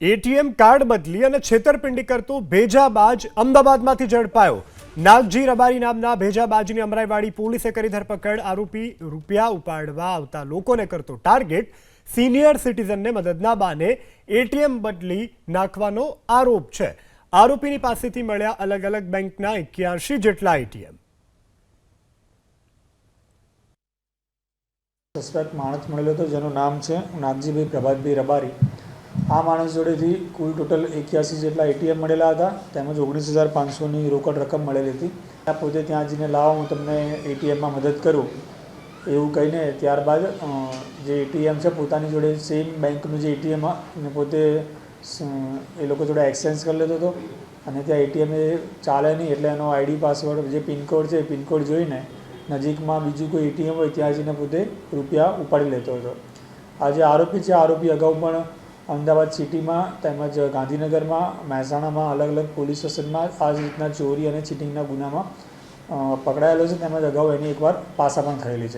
ATM card બદલી અને છેતરપિંડી કરતો ભેજાબાજ અમદાવાદમાંથી ઝડપાયો. નાગજી રબારી નામના ભેજાબાજની અમરાઈવાડી પોલીસે કરી ધરપકડ. આરોપી રૂપિયા ઉપાડવા આવતા લોકોને કરતો ટાર્ગેટ. સિનિયર સિટીઝનને મદદના બાને એટીએમ બદલી નાખવાનો આરોપ છે. આરોપીની પાસેથી મળ્યા અલગ અલગ બેંકના એક્યાસી જેટલા એટીએમ. સસ્પેક્ટ માણસ મળેલો હતો જેનું નામ છે નાગજીભાઈ પ્રભાતભાઈ રબારી. આ માણસ જોડેથી કુલ ટોટલ એક્યાસી જેટલા એટીએમ મળેલા હતા. તેમજ ઓગણીસ હજાર પાંચસોની રોકડ રકમ મળેલી હતી. આ પોતે ત્યાં જઈને, લાવો, હું તમને એટીએમમાં મદદ કરું. એવું કહીને ત્યારબાદ જે એટીએમ છે પોતાની જોડે સેમ બેંકનું જે એટીએમ એને પોતે એ લોકો જોડે એક્સચેન્જ કરી લેતો હતો. અને ત્યાં એટીએમ એ ચાલે નહીં, એટલે એનો આઈડી પાસવર્ડ જે પિનકોડ છે એ પિનકોડ જોઈને નજીકમાં બીજું કોઈ એટીએમ હોય ત્યાં જઈને પોતે રૂપિયા ઉપાડી લેતો હતો. આ જે આરોપી છે. આરોપી અગાઉ પણ અમદાવાદ સિટીમાં તેમજ ગાંધીનગરમાં, મહેસાણામાં અલગ અલગ પોલીસ સ્ટેશનમાં આ જ રીતના ચોરી અને ચીટિંગના ગુનામાં પકડાયેલો છે. તેમજ અગાઉ એની એકવાર પાસા પણ થયેલી છે.